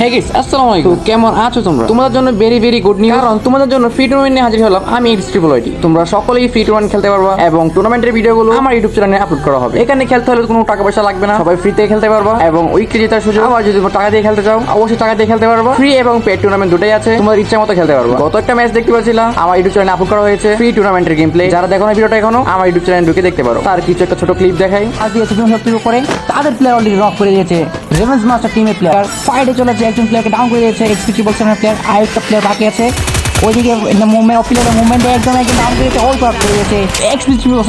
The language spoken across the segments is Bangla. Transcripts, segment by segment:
হে গিস আসসালামু আলাইকুম কেমন আছো তোমরা? তোমাদের জন্য ভেরি ভেরি গুড নিউজ কারণ তোমাদের জন্য ফ্রি টুর্নামেন্ট নিয়ে হাজির হলাম আমি এক্স ট্রিপল আইটি তোমরা সকলেই ফ্রি টুর্নামেন্ট খেলতে পারবা এবং টুর্নামেন্টের ভিডিওগুলো আমার ইউটিউব চ্যানেলে আপলোড করা হবে। এখানে খেলতে হলে কোনো টাকা পয়সা লাগবে না। সবাই ফ্রিতে খেলতে পারবা এবং উইকলি জেতার সুযোগ, আবার যদি টাকা দিয়ে খেলতে চাও, অবশ্যই টাকা দিয়ে খেলতে পারবা। ফ্রি এবং পেড টুর্নামেন্ট দুটোই আছে। তোমাদের ইচ্ছা মতো খেলতে পারবা। গত একটা ম্যাচ দেখতে পাচ্ছিলাম আমার ইউটিউব চ্যানেলে আপলোড করা হয়েছে। ফ্রি টুর্নামেন্টের গেম প্লে যারা দেখো না ভিডিওটা এখনও, আমার ইউটিউব চ্যানেলে ঢুকে দেখতে পারো। তার কিছু একটা ছোট ক্লিপ দেখাই। আজ দুজন শক্তির তাদের প্লেয়ার অলরেডি রক করে দিয়েছে। রেভেন্স মাস্টার টিমের প্লেয়ার ফাইটে চলেছে। একজন প্লেয়ারকে ডাউন করে দিয়েছে এক্সপি ট্রিপল সেভেনের প্লেয়ার আরেকটা প্লেয়ার বাকি আছে। ওইদিকে মুভমেন্ট প্লেয়ারের মুভমেন্টে একজন একজন ডাউন করেছে ওয়াইপ আউট করে দিয়েছে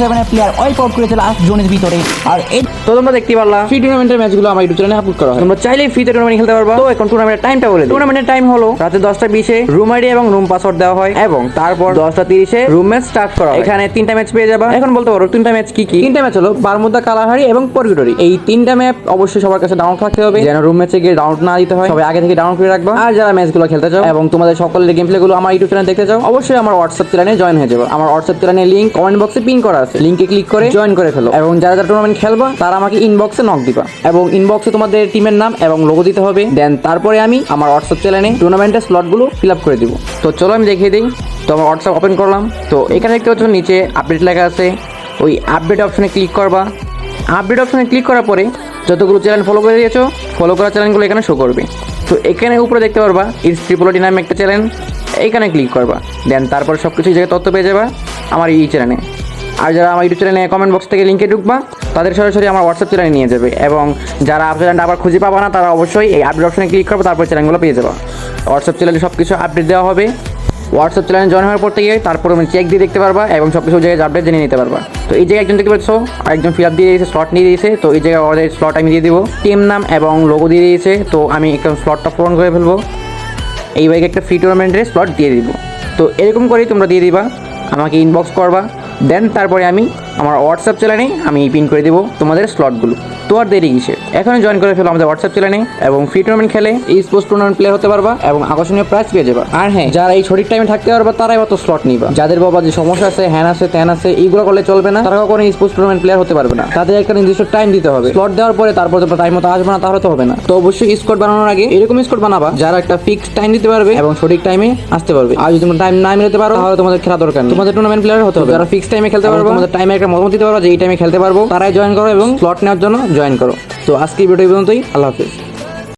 সেভেনের প্লেয়ার ওয়াইপ আউট করেছে লাস্ট জোনের ভিতরে। আর এই তো তোমরা দেখতে পারলা। ফ্রি টুর্নামেন্টের ম্যাচগুলো আমার ইউটিউব চ্যানেলে আপলোড করা হয়। তোমরা চাইলেই ফ্রিতে টুর্নামেন্ট খেলতে পারবা। তো এখন টুর্নামেন্টের টাইমটা বলে টুর্নামেন্টের টাইম হলো রাতে দশটা বিশে রুম আইডি এবং রুম পাসওয়ার্ড দেওয়া হয় এবং তারপর দশটা তিরিশে রুম ম্যাচ স্টার্ট করা হয়। এখানে তিনটা ম্যাচ পেয়ে যাবা। এখন বলতে পারো তিনটা ম্যাচ কি কি? তিনটা ম্যাচ হলো বারমুদা কালাহারি এবং পরগিটরি এই তিনটা ম্যাপ অবশ্যই সবার কাছে ডাউনলোড রাখতে হবে। যেন রুম ম্যাচে গিয়ে ডাউনলোড না দিতে হয়। সবাই আগে থেকে ডাউনলোড করে রাখবা। আর যারা ম্যাচগুলো খেলতে চাও। এবং তোমাদের সকলের গেম প্লে গুলো আমার ইউটিউব চ্যানেল দেখতে চাও, অবশ্যই আমার হোয়াটসঅ্যাপ চ্যানেলে জয়েন হয়ে যাবে। আমার হোয়াটসঅ্যাপ চ্যানেলের লিঙ্ক কমেন্ট বক্সে পিন করা আছে। লিঙ্কে ক্লিক করে জয়েন করে ফেলো। এবং যারা যারা টুর্নামেন্ট খেলবা, তারা আমাকে ইনবক্সে নক দিবা। এবং ইনবক্সে তোমাদের টিমের নাম এবং লোগো দিতে হবে। দেন তারপরে আমি আমার হোয়াটসঅ্যাপ চ্যানেলে টুর্নামেন্টের স্লটগুলো ফিল আপ করে দিব। তো চলো আমি দেখিয়ে দিই। তো আমার হোয়াটসঅ্যাপ ওপেন করলাম। তো এখানে দেখতে পাচ্ছ, নিচে আপডেট লেখা আছে। ওই আপডেট অপশনে ক্লিক করবা। আপডেট অপশনে ক্লিক করার পরে যতগুলো চ্যানেল ফলো করে দিয়েছ ফলো করা চ্যানেলগুলো এখানে শো করবে। তো এখানে উপরে দেখতে পারবা ইটস ট্রিপোলটি নামে একটা চ্যানেল এইখানে ক্লিক করবা। দেন তারপর সব কিছু জায়গায় তথ্য পেয়ে যাবা আমার এই চ্যানেলে আর যারা আমার ইউটিউব চ্যানেলে কমেন্ট বক্স থেকে লিঙ্কে ঢুকবা, তাদের সরাসরি আমার হোয়াটসঅ্যাপ চ্যানেলে নিয়ে যাবে এবং যারা চ্যানেলটা আবার খুঁজে পাবা না, তারা অবশ্যই এই আপডেট অপশনে ক্লিক করবে, তারপর চ্যানেলগুলো পেয়ে যাবা। হোয়াটসঅ্যাপ চ্যানেলে সব কিছু আপডেট দেওয়া হবে। হোয়াটসঅ্যাপ চ্যানেলে জয়েন হওয়ার পর থেকে তারপর আমি চেক দিয়ে দেখতে পারবা এবং সব কিছু জায়গায় আপডেট জেনে নিতে পারবা। তো এই জায়গায় একজন দেখতে পাচ্ছ একজন ফিল আপ দিয়ে দিয়েছে স্লট নিয়ে দিয়েছে, তো এই জায়গায় ওদের স্লট আমি দিয়ে দিব। টিম নাম এবং লোগো দিয়ে দিয়েছে, তো আমি একদম স্লটটা পূরণ করে ফেলব। এই বাইকে একটা ফ্রি টুর্নামেন্টের স্লট দিয়ে দিব। তো এরকম করেই তোমরা দিয়ে দিবা, আমাকে ইনবক্স করবা দেন তারপরে আমি আমার হোয়াটসঅ্যাপ চ্যানেলে আমি পিন করে দেবো তোমাদের স্লটগুলো তো আর দেরি কিসে এখনই জয়েন করে ফেলো আমাদের হোয়াটসঅ্যাপ চ্যানেলে এবং ফ্রি টুর্নামেন্ট খেলে এই স্পোর্টস টুর্নামেন্ট প্লেয়ার হতে পারবা এবং আকর্ষণীয় প্রাইজ পেয়ে যাবা। আর হ্যাঁ যারা এই সঠিক টাইমে থাকতে পারবা তারাই অত স্লট নিবা। যাদের বাবা যে সমস্যা আছে হ্যান আছে ত্যান আছে এইগুলো করলে চলবে না। তারা কখনো স্পোর্টস টুর্নামেন্ট প্লেয়ার হতে পারবে না। তাদের একটা নির্দিষ্ট টাইম দিতে হবে। স্লট দেওয়ার পরে তারপর তোমরা টাইম মতো আসবে না তাহলে তো হবে না। তো অবশ্যই স্কোর বানানোর আগে এরকম স্কোর বানাবা যারা একটা ফিক্সড টাইম দিতে পারবে এবং সঠিক টাইমে আসতে পারবে। আর যদি তোমরা টাইম না মিলাতে পারো তাহলে তোমাদের খেলা দরকার নেই। তোমাদের টুর্নামেন্ট প্লেয়ার হতে হবে। যারা ফিক্সড টাইমে খেলতে পারবে তোমাদের টাইমে একটা মতামত দিতে পারো যে এই টাইমে খেলতে পারব। তারাই জয়েন করো এবং স্লট নেওয়ার জন্য জয়েন করো। তো আজকে ভিডিও পর্যন্তই। আল্লাহ হাফিজ।